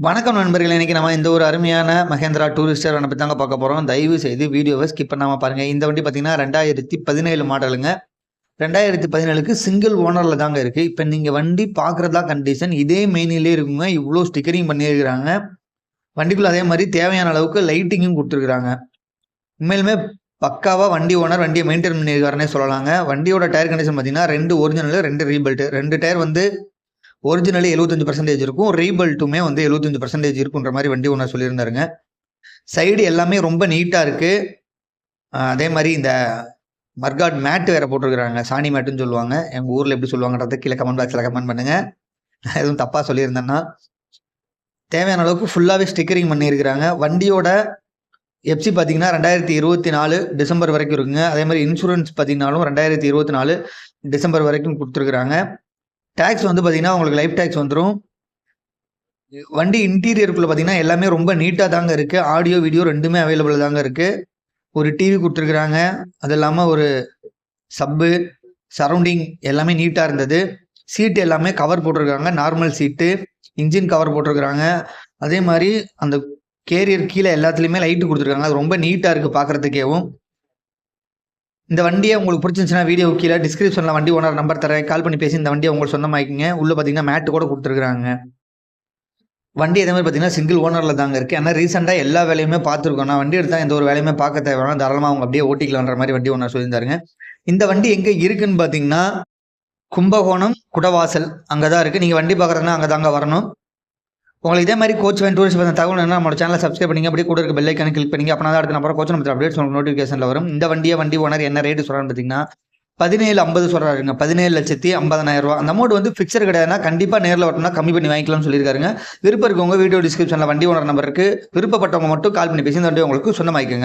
வணக்கம் நண்பர்கள் இன்றைக்கி நம்ம இந்த ஒரு அருமையான மகேந்திரா டூரிஸ்டர் வண்டி தாங்க பார்க்க போகிறோம் தயவு செய்து வீடியோவை ஸ்கிப் பண்ணாமல் பாருங்கள் இந்த வண்டி பார்த்தீங்கன்னா ரெண்டாயிரத்தி பதினேழு மாடலுங்க ரெண்டாயிரத்தி பதினேழுக்கு சிங்கிள் ஓனரில் தாங்க இருக்குது இப்போ நீங்கள் வண்டி பார்க்குறதா கண்டிஷன் இதே மெயினிலே இருக்குங்க. இவ்வளோ ஸ்டிக்கரிங் பண்ணியிருக்கிறாங்க. வண்டிக்குள்ளே அதே மாதிரி தேவையான அளவுக்கு லைட்டிங்கும் கொடுத்துருக்குறாங்க. உண்மையிலுமே பக்காவாக வண்டி ஓனர் வண்டியை மெயின்டைன் பண்ணியிருக்காருன்னே சொல்லலாங்க. வண்டியோட டயர் கண்டிஷன் பார்த்தீங்கன்னா ரெண்டு ஒரிஜினல் ரெண்டு ரீபில்ட்டு ரெண்டு டயர் வந்து ஒரிஜினலே எழுபத்தஞ்சு பர்சன்டேஜ் இருக்கும். ரீபல்ட்டுமே வந்து எழுபத்தஞ்சு பர்சன்டேஜ் இருக்குன்ற மாதிரி வண்டி ஒன்று சொல்லியிருந்தாருங்க. சைடு எல்லாமே ரொம்ப நீட்டாக இருக்குது அதே மாதிரி இந்த மர்காட் மேட்டு வேற போட்டிருக்கிறாங்க. சாணி மேட்டுன்னு சொல்லுவாங்க. எங்கள் ஊரில் எப்படி சொல்லுவாங்கன்றத கீழே கமெண்ட் பாக்ஸில் கமெண்ட் பண்ணுங்கள் நான் எதுவும் தப்பாக சொல்லியிருந்தேன்னா தேவையான அளவுக்கு ஃபுல்லாகவே ஸ்டிக்கரிங் பண்ணியிருக்கிறாங்க. வண்டியோட எஃப்சி பார்த்தீங்கன்னா ரெண்டாயிரத்தி இருபத்தி நாலு டிசம்பர் வரைக்கும் இருக்குங்க. அதே மாதிரி இன்சூரன்ஸ் பார்த்தீங்கன்னாலும் ரெண்டாயிரத்தி இருபத்தி நாலு டிசம்பர் வரைக்கும் கொடுத்துருக்குறாங்க. டேக்ஸ் வந்து பார்த்தீங்கன்னா உங்களுக்கு லைஃப் டேக்ஸ் வந்துடும் வண்டி இன்டீரியருக்குள்ளே பார்த்தீங்கன்னா எல்லாமே ரொம்ப நீட்டாக தாங்க இருக்குது ஆடியோ வீடியோ ரெண்டுமே அவைலபிள் தாங்க இருக்குது ஒரு டிவி கொடுத்துருக்குறாங்க. அது இல்லாமல் ஒரு சப்பு சரௌண்டிங் எல்லாமே நீட்டாக இருந்தது. சீட்டு எல்லாமே கவர் போட்டிருக்காங்க. நார்மல் சீட்டு இன்ஜின் கவர் போட்டிருக்கிறாங்க. அதே மாதிரி அந்த கேரியர் கீழே எல்லாத்துலேயுமே லைட்டு கொடுத்துருக்காங்க. அது ரொம்ப நீட்டாக இருக்குது பார்க்குறதுக்கேவும் இந்த வண்டியை உங்களுக்கு பிடிச்சிருந்துச்சுன்னா வீடியோ கீழே டிஸ்கிரிப்ஷனில் வண்டி ஓனர் நம்பர் தரேன். கால் பண்ணி பேசி இந்த வண்டியை உங்களுக்கு சொந்தமாக்கிங்க உள்ளே பார்த்தீங்கன்னா மேட்டு கூட கொடுத்துருக்குறாங்க. வண்டி எதே மாதிரி பார்த்தீங்கன்னா சிங்கிள் ஓனரில் தாங்க இருக்குது ஆனால் ரீசெண்டாக எல்லா வேலையுமே பார்த்துருக்கோம். நான் வண்டி எடுத்தால் எந்த ஒரு வேலையுமே பார்க்க தேவையான தாராளமாக அவங்க அப்படியே ஓட்டிக்கலான்ற மாதிரி வண்டி ஓனர் சொல்லியிருந்தாருங்க. இந்த வண்டி எங்கே இருக்குன்னு பார்த்தீங்கன்னா கும்பகோணம் குடவாசல் அங்கே தான் இருக்குது நீங்கள் வண்டி பார்க்குறதுனா அங்கே தாங்க வரணும். உங்களுக்கு இதே மாதிரி கோச் வேன் டூரிஸ்ட் பற்றி தகவல் என்ன நம்ம சேனலை சப்ஸ்கிரைப் பண்ணிங்க. அப்படியே கூட இருக்க பெல்லைக்கான கிளிக் பண்ணிங்க. அப்படின்னா தான் அடுத்த நம்பர் கோச் நம்ம அப்டேட்ஸ் உங்களுக்கு நோட்டிஃபிகேஷனில் வரும். இந்த வண்டியை வண்டி ஓனர் என்ன ரேட்டு சொல்கிறான்னு பார்த்தீங்கன்னா பதினேழு ஐம்பது சொல்கிறாருங்க பதினேழு லட்சத்தி ஐம்பதாயிரம் ரூபா அந்த அமௌண்ட் வந்து ஃபிக்ஸர் கிடையாதுன்னா கண்டிப்பாக நேரில் வரணும்னா கம்மி பண்ணி வாங்கிக்கலாம்னு சொல்லியிருக்காருங்க. விருப்பம் இருக்கவங்க வீடியோ டிஸ்கிரிப்ஷனில் வண்டி ஓனர் நம்பருக்கு விருப்பப்பட்டவங்க மட்டும் கால் பண்ணி பேசி இந்த வண்டி உங்களுக்கு சொந்தமாக்கிங்க